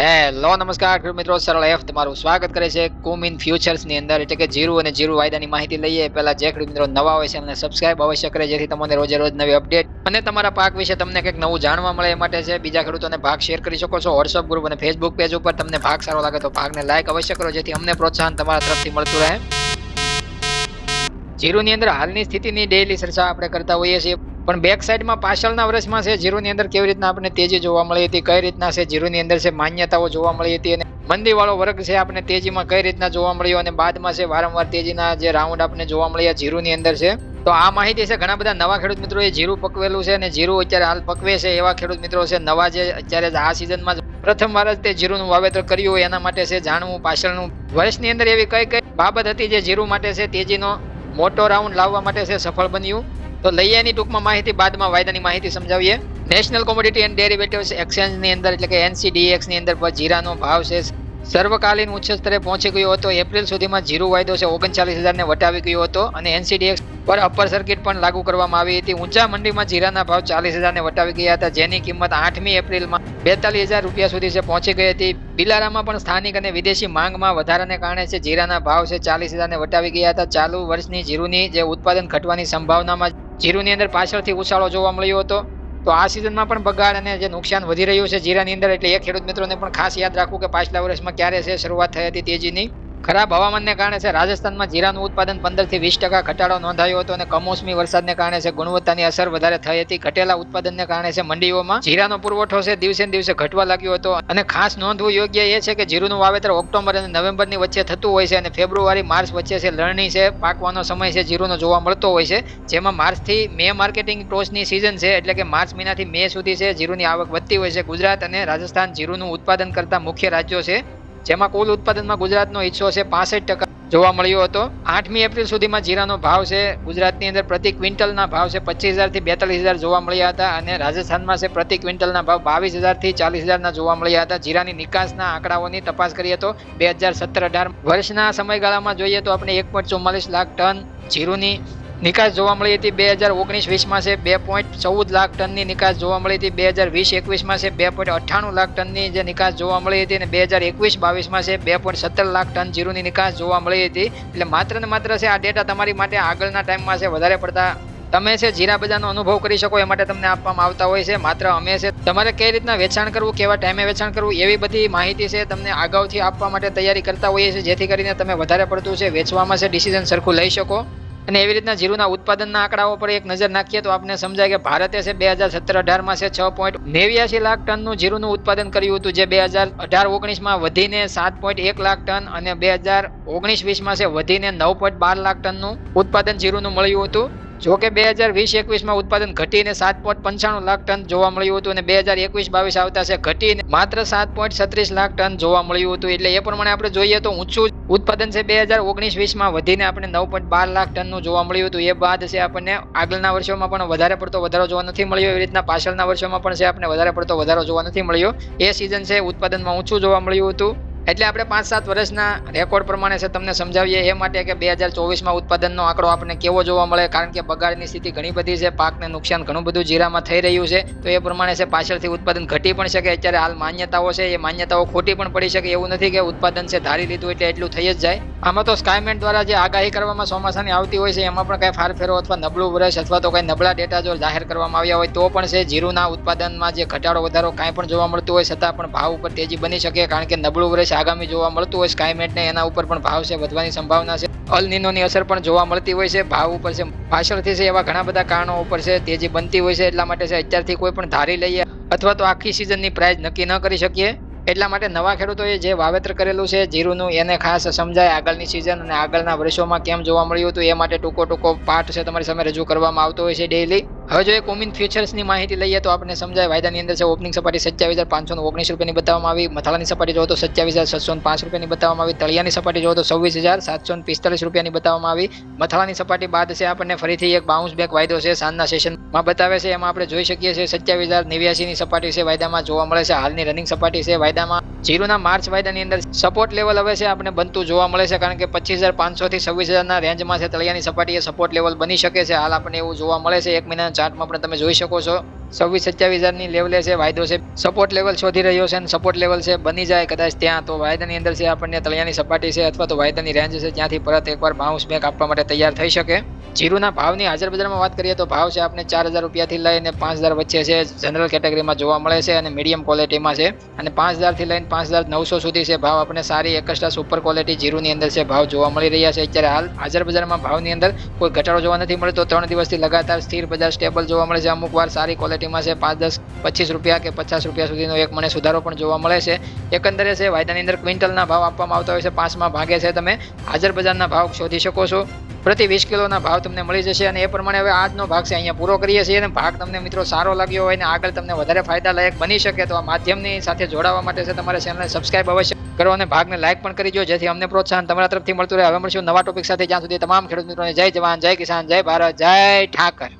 Hello નમસ્કાર ખેડૂત મિત્રો. સરળ એફ તમારું સ્વાગત કરે છે. કુમ ઇન ફ્યુચર્સની અંદર, એટલે કે જીરું અને જીરું વાયદાની માહિતી લઈએ. પહેલા જે ખેડૂત મિત્રો નવા હોય છે, એમને સબસ્ક્રાઇબ અવશ્ય કરે, જેથી તમને રોજે રોજ નવી અપડેટ અને તમારા પાક વિશે તમને કંઈક નવું જાણવા મળે એ માટે છે. બીજા ખેડૂતોને ભાગ શેર કરી શકો છો. વોટ્સઅપ ગ્રુપ અને ફેસબુક પેજ ઉપર તમને ભાગ સારો લાગે તો ભાગને લાઇક અવશ્ય કરો, જેથી અમને પ્રોત્સાહન તમારા તરફથી મળતું રહે. જીરુની અંદર હાલની સ્થિતિની ડેઇલી ચર્ચા આપણે કરતા હોઈએ છીએ. પણ બેક સાઈડમાં પાછળના વર્ષમાં છે, જીરોની અંદર કેવી રીતના આપણને તેજી જોવા મળી હતી, કઈ રીતના છે, જીરોની અંદર છે, માન્યતાઓ જોવા મળી હતી અને મંદીવાળો વર્ગ છે આપણે તેજીમાં કઈ રીતના જોવા મળ્યો અને બાદમાં છે, વારંવાર તેજીના જે રાઉન્ડ આપણે જોવા મળ્યા જીરુની અંદર છે. તો આ માહિતી છે, ઘણા બધા નવા ખેડૂત મિત્રો એ જીરું પકવેલું છે અને જીરું અત્યારે હાલ પકવે છે, એવા ખેડૂત મિત્રો છે, નવા જે અત્યારે આ સિઝનમાં પ્રથમ વાર જ તે જીરુનું વાવેતર કર્યું હોય એના માટે છે, જાણવું, પાછળનું. વર્ષની અંદર એવી કઈ કઈ બાબત હતી જે જીરું માટે છે, તેજીનો મોટો રાઉન્ડ લાવવા માટે છે, સફળ બન્યું? તો લઈએ એની ટૂંકમાં માહિતી, બાદમાં વાયદાની માહિતી સમજાવીએ. નેશનલ કોમોડિટી એન્ડ ડેરિવેટિવ્સ એક્સચેન્જની અંદર એટલે કે એનસીડીએક્સની અંદર જીરાનો ભાવ છે. સર્વકાલીન ઉચ્ચ સ્તરે પહોંચી ગયો હતો. એપ્રિલ સુધીમાં જીરો વાયદો છે. ઓગણચાલીસ હજારને વટાવી ગયો હતો અને એનસીડીએક્સ પર અપર સર્કિટ પણ લાગુ કરવામાં આવી હતી. ઊંચા મંડીમાં જીરાના ભાવ ચાલીસ હજારને વટાવી ગયા હતા. જેની કિંમત આઠમી એપ્રિલમાં બેતાલીસ હજાર રૂપિયા સુધી છે પહોંચી ગઈ હતી. બિલારામાં પણ સ્થાનિક અને વિદેશી માંગમાં વધારાને કારણે છે જીરાના ભાવ છે ચાલીસ હજારને વટાવી ગયા હતા. ચાલુ વર્ષની જીરુની જે ઉત્પાદન ઘટવાની સંભાવનામાં જીરુની અંદર પાછળથી ઉછાળો જોવા મળ્યો હતો. તો આ સિઝનમાં પણ બગાડ અને જે નુકસાન વધી રહ્યું છે જીરાની અંદર, એટલે એ ખેડૂત મિત્રોને પણ ખાસ યાદ રાખવું કે પાછલા વર્ષમાં ક્યારે છે, શરૂઆત થઈ હતી તેજીની. ખરાબ હવામાનને કારણે છે, રાજસ્થાનમાં જીરાનું ઉત્પાદન પંદરથી વીસ ટકા ઘટાડો નોંધાયો હતો અને કમોસમી વરસાદને કારણે છે, ગુણવત્તાની અસર વધારે થઈ હતી. ઘટેલા ઉત્પાદનને કારણે છે, મંડીઓમાં જીરાનો પુરવઠો છે, દિવસે દિવસે ઘટવા લાગ્યો હતો. અને ખાસ નોંધવું યોગ્ય એ છે કે જીરુનું વાવેતર ઓક્ટોબર અને નવેમ્બરની વચ્ચે થતું હોય છે અને ફેબ્રુઆરી, માર્ચ વચ્ચે છે, લણણી છે, પાકવાનો સમય છે, જીરુનો જોવા મળતો હોય છે. જેમાં માર્ચથી મે માર્કેટિંગ ટોચની સિઝન છે, એટલે કે માર્ચ મહિનાથી મે સુધી છે, જીરુની આવક વધતી હોય છે. ગુજરાત અને રાજસ્થાન જીરુનું ઉત્પાદન કરતા મુખ્ય રાજ્યો છે જેમાં કુલ ઉત્પાદનમાં ગુજરાતનો હિસ્સો છે પાસઠ ટકા. જોવા મળ્યો હતો, આઠમી એપ્રિલ સુધીમાં જીરાનો ભાવ છે, ગુજરાતની અંદર પ્રતિ ક્વિન્ટલના ભાવ છે પચીસ હજારથી બેતાલીસ હજાર જોવા મળ્યા હતા અને રાજસ્થાનમાં છે પ્રતિ ક્વિન્ટલના ભાવ બાવીસ હજારથી ચાલીસ હજારના જોવા મળ્યા હતા. જીરાની નિકાસના આંકડાઓની તપાસ કરીએ તો બે હજાર સત્તર અઢાર. વર્ષના સમયગાળામાં જોઈએ તો આપણે એક લાખ ટન જીરુની નિકાસ જોવા મળી હતી બે હજાર ઓગણીસ વીસમાં છે. બે પોઈન્ટ ચૌદ લાખ ટનની નિકાસ જોવા મળી હતી. બે હજાર વીસ એકવીસમાં છે. બે પોઈન્ટ અઠ્ઠાણું લાખ ટનની જે નિકાસ જોવા મળી હતી અને બે હજાર એકવીસ બાવીસમાં છે. બે પોઈન્ટ સત્તર લાખ ટન જીરુની નિકાસ જોવા મળી હતી. એટલે માત્ર ને માત્ર છે આ ડેટા તમારી માટે આગળના ટાઈમમાં છે વધારે પડતા. તમે છે જીરા બજારનો અનુભવ કરી શકો, એ માટે તમને આપવામાં આવતા હોય છે. માત્ર અમે છે તમારે કઈ રીતના વેચાણ કરવું, કેવા ટાઈમે વેચાણ કરવું, એવી બધી માહિતી છે તમને અગાઉથી આપવા માટે તૈયારી કરતા હોઈએ છીએ. જેથી કરીને તમે વધારે પડતું છે વેચવામાં છે ડિસિઝન સરખું લઈ શકો. અને એવી રીતના જીરુના ઉત્પાદનના આંકડાઓ પર એક નજર નાખીએ તો આપને સમજાય કે ભારતે છે બે હજાર સત્તર અઢારમાં છે છ પોઈન્ટ નેવ્યાસી લાખ ટનનું જીરુનું ઉત્પાદન કર્યું હતું, જે બે હજાર અઢાર ઓગણીસમાં વધીને સાત પોઈન્ટ એક લાખ ટન અને બે હજાર ઓગણીસ વીસમાં છે વધીને નવ પોઈન્ટ બાર લાખ ટનનું ઉત્પાદન જીરુનું મળ્યું હતું. જો કે બે હજાર વીસ એકવીસમાં ઉત્પાદન ઘટીને સાત પોઈન્ટ પંચાણું લાખ ટન જોવા મળ્યું હતું અને બે હજાર એકવીસ બાવીસ આવતા છે ઘટીને માત્ર સાત પોઈન્ટ છત્રીસ લાખ ટન જોવા મળ્યું હતું. એટલે એ પ્રમાણે આપણે જોઈએ તો ઊંચું ઉત્પાદન છે બે હજાર ઓગણીસ વીસમાં વધીને આપણે નવ પોઈન્ટ બાર લાખ ટનનું જોવા મળ્યું હતું. એ બાદ છે આપણને આગળના વર્ષોમાં પણ વધારે પડતો વધારો જોવા નથી મળ્યો. એવી રીતના પાછળના વર્ષોમાં પણ છે આપણે વધારે પડતો વધારો જોવા નથી મળ્યો. એ સિઝન છે ઉત્પાદનમાં ઊંચું જોવા મળ્યું હતું. એટલે આપણે પાંચ સાત વર્ષના રેકોર્ડ પ્રમાણે છે તમને સમજાવીએ એ માટે કે બે હજાર ચોવીસમાં ઉત્પાદનનો આંકડો આપણને કેવો જોવા મળે? કારણ કે બગાડની સ્થિતિ ઘણી બધી છે, પાકને નુકસાન ઘણું બધું જીરામાં થઈ રહ્યું છે. તો એ પ્રમાણે છે પાછળથી ઉત્પાદન ઘટી પણ શકે. અત્યારે હાલ માન્યતાઓ છે, એ માન્યતાઓ ખોટી પણ પડી શકે એવું નથી કે ઉત્પાદન છે ધારી લીધું એટલે એટલું થઈ જ જાય. આમાં તો સ્કાયમેન્ટ દ્વારા જે આગાહી કરવામાં ચોમાસાની આવતી હોય છે, એમાં પણ કાંઈ ફારફેરો અથવા નબળું વર્ષ અથવા તો કંઈ નબળા ડેટા જો જાહેર કરવામાં આવ્યા હોય, તો પણ છે, જીરુના ઉત્પાદનમાં જે ઘટાડો વધારો કાંઈ પણ જોવા મળતું હોય, છતાં પણ ભાવ ઉપર તેજી બની શકે, કારણ કે નબળું વર્ષ આગામી જોવા મળતું હોય સ્કાયમેટને એના ઉપર પણ ભાવ છે, વધવાની સંભાવના છે. અલ નિનોની અસર પણ જોવા મળતી હોય છે, ભાવ ઉપર છે, પાછળથી છે, એવા ઘણા બધા કારણો ઉપર છે, તેજી બનતી હોય છે, એટલા માટે છે, અત્યારથી કોઈ પણ ધારી લઈએ, અથવા તો આખી સિઝનની પ્રાઇસ નક્કી ન કરી શકીએ. એટલા માટે નવા ખેડૂતોએ જે વાવેતર કરેલું છે, જીરુનું એને ખાસ સમજાય આગળની સિઝન અને આગળના વર્ષોમાં કેમ જોવા મળ્યું હતું એ માટે ટૂંકો ટૂંકો પાઠ છે, તમારી સામે રજૂ કરવામાં આવતો હોય છે ડેઈલી હવે જો એક કોમિન ફ્યુચર્સની માહિતી લઈએ તો આપણે સમજાય વાયદાની અંદર છે ઓપનિંગ સપાટી સત્યાવીસ હજાર પાંચસો ઓગણીસ રૂપિયાની બતાવવામાં આવી. મથાળાની સપાટી જોવો તો સત્યાવીસ હજાર છસો પાંચ રૂપિયાની બતાવવામાં આવી. તળિયાની સપાટી જોવો તો છવ્વીસ હજાર સાતસો પિસ્તાલીસ રૂપિયાની બતાવવામાં આવી. મથાળાની સપાટી બાદ છે આપણને ફરીથી એક બાઉન્સ બેક વાયદો છે સાંજના સેશનમાં બતાવે છે. એમાં આપણે જોઈ શકીએ છીએ સત્યાવીસ હજાર નેવ્યાસીની સપાટી છે વાયદામાં જોવા મળે છે. હાલની રનિંગ સપાટી છે વાયદામાં જીરોના માર્ચ વાયદાની અંદર સપોર્ટ લેવલ હવે છે આપણે બનતું જોવા મળે છે કારણ કે પચીસ હજાર પાંચસો થી છવ્વીસ હજારના રેન્જમાં છે તળિયાની સપાટીએ સપોર્ટ લેવલ બની શકે છે. હાલ આપણને એવું જોવા મળે છે. એક મહિનાના ચાર્ટમાં પણ તમે જોઈ શકો છો. છવ્વીસ સત્યાવીસ હજારની લેવલે છે, વાયદો છે. સપોર્ટ લેવલ શોધી રહ્યો છે અને સપોર્ટ લેવલ છે, બની જાય કદાચ ત્યાં. તો વાયદાની અંદર છે, આપણને તળિયાની સપાટી છે અથવા તો વાયદાની રેન્જ છે, ત્યાંથી પરત એકવાર બાઉન્સ બેક આપવા માટે તૈયાર થઈ શકે. જીરુના ભાવની હાજર બજારમાં વાત કરીએ તો ભાવ છે, આપણે ચાર હજાર રૂપિયાથી લઈને પાંચ હજાર વચ્ચે છે જનરલ કેટેગરીમાં જોવા મળે છે અને મીડિયમ ક્વોલિટીમાં છે. અને પાંચ હજારથી લઈને પાંચ હજાર નવસો સુધી છે ભાવ. આપણે સારી એકસ્ટ્રા સુપર ક્વોલિટી જીરુની અંદર છે, ભાવ જોવા મળી રહ્યા છે. અત્યારે હાલ હાજર બજારમાં ભાવની અંદર કોઈ ઘટાડો જોવા નથી મળતો. ત્રણ દિવસથી લગાતાર સ્થિર બજાર સ્ટેબલ જોવા મળે છે. અમુક વાર સારી ક્વોલિટીમાં છે પાંચ, દસ, પચીસ રૂપિયા કે પચાસ રૂપિયા સુધીનો એક મને સુધારો પણ જોવા મળે છે. એકંદરે છે વાયદાની અંદર ક્વિન્ટલના ભાવ આપવામાં આવતા હોય છે, પાંચમાં ભાગે છે. તમે હાજર બજારના ભાવ શોધી શકો છો. પ્રતિ વીસ કિલોના ભાવ તમને મળી જશે અને એ પ્રમાણે હવે આજનો ભાગ છે અહીંયા પૂરો કરીએ છીએ અને ભાગ તમને મિત્રો સારો લાગ્યો હોય ને આગળ તમને વધારે ફાયદાલાયક બની શકે તો આ માધ્યમની સાથે જોડાવા માટે છે તમારે ચેનલને સબસ્ક્રાઇબ અવશ્ય કરો અને ભાગને લાઇક પણ કરી દો, જેથી અમને પ્રોત્સાહન તમારા તરફથી મળતું રહે. હવે મળશું નવા ટોપિક સાથે. જ્યાં સુધી તમામ ખેડૂત મિત્રોને જય જવાન, જય કિસાન, જય ભારત, જય ઠાકર.